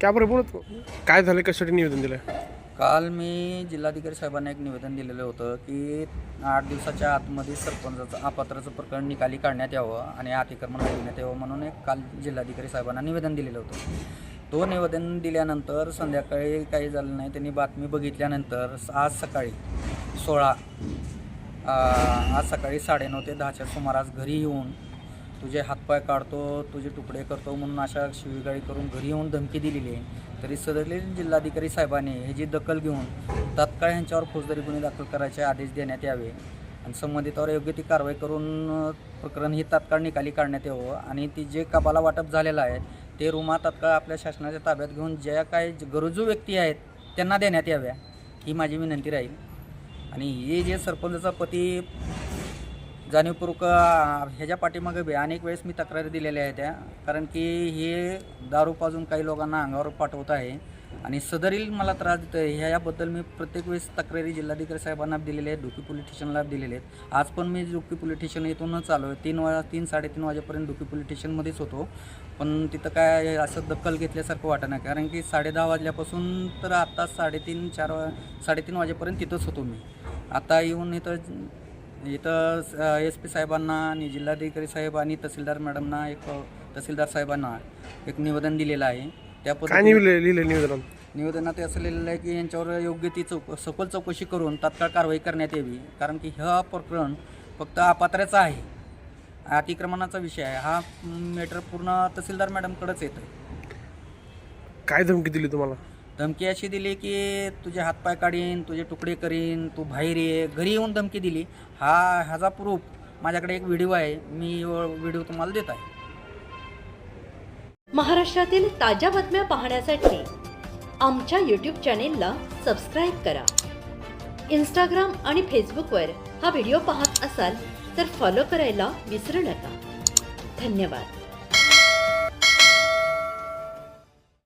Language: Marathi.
त्याबरोबर बरं? बोलत काय झालं? कशासाठी निवेदन दिलं? काल मी जिल्हाधिकारी साहेबांना एक निवेदन दिलेलं होतं की आठ दिवसाच्या आतमध्ये सरपंचाचं अपात्राचं प्रकरण निकाली काढण्यात यावं आणि अतिक्रमण हटवण्यात यावं म्हणून एक काल जिल्हाधिकारी साहेबांना निवेदन दिलेलं होतं. तो निवेदन दिल्यानंतर संध्याकाळी काही झालं नाही त्यांनी बातमी बघितल्यानंतर आज सकाळी सोळा आज सकाळी साडेनऊ ते दहाच्या सुमारास घरी येऊन तुझे हातपाय काढतो तुझे तुकडे करतो म्हणून अशा शिवीगाळी करून घरी येऊन धमकी दिलेली आहे. तरी सदरले जिल्हाधिकारी साहेबांनी ह्याची दखल घेऊन तात्काळ यांच्यावर फौजदारी गुन्हे दाखल करायचे आदेश देण्यात यावे आणि संबंधितावर योग्य ती कारवाई करून प्रकरण ही तात्काळ निकाली काढण्यात यावं आणि ती जे कबाला वाटप झालेलं आहे ते रुमा तात्काळ आपल्या शासनाच्या ताब्यात घेऊन ज्या काही गरजू व्यक्ती आहेत त्यांना देण्यात याव्या ही माझी विनंती राहील. आणि हे जे सरपंचाचा पती जाणीवपूर्वक ह्याच्या पाठीमागे बी अनेक वेळेस मी तक्रारी दिलेल्या आहेत त्या. कारण की हे दारू पाजून काही लोकांना अंगावर पाठवत आहे. आणि सदरील मला त्रास देतो आहे ह्याबद्दल मी प्रत्येक वेळेस तक्रारी जिल्हाधिकारी साहेबांना दिलेले आहेत डुकी पोलीस स्टेशनला दिलेले आहेत. आज पण मी डुकी पोलीस स्टेशन इथूनच आलो आहे तीन वा तीन साडेतीन वाजेपर्यंत डुकी पोलीस स्टेशनमध्येच होतो. पण तिथं काय असं दखल घेतल्यासारखं वाटत नाही. कारण की साडे दहा वाजल्यापासून तर आत्ता साडेतीन चार वा साडेतीन वाजेपर्यंत तिथंच होतो मी. आता येऊन इथं इथं एस पी साहेबांना आणि जिल्हाधिकारी साहेब आणि तहसीलदार मॅडमना एक तहसीलदार साहेबांना एक निवेदन दिलेलं आहे. त्या काय पद्धतीने निवलं लिहिलं निवेदनात निवेदनात असं लिहिलेलं आहे की यांच्यावर योग्य ती चौक सखोल चौकशी करून तात्काळ कारवाई करण्यात यावी. कारण की हा प्रकरण फक्त अपात्राचा आहे. अतिक्रमणाचा विषय आहे. हा मॅटर पूर्ण तहसीलदार मॅडमकडेच येतं काय धमकी दिली तुम्हाला? धमकी अशी दिली की तुझे हातपाय काढीन तुझे तुकडे करीन तू बाहेर ये घरी येऊन धमकी दिली. हा ह्याचा प्रूफ माझ्याकडे एक व्हिडिओ आहे. मी व्हिडिओ तुम्हाला देत आहे. महाराष्ट्रातील ताज्या बातम्या पाहण्यासाठी आमच्या यूट्यूब चॅनेलला सबस्क्राईब करा. इंस्टाग्राम आणि फेसबुकवर हा व्हिडिओ पाहत असाल तर फॉलो करायला विसरू नका. धन्यवाद.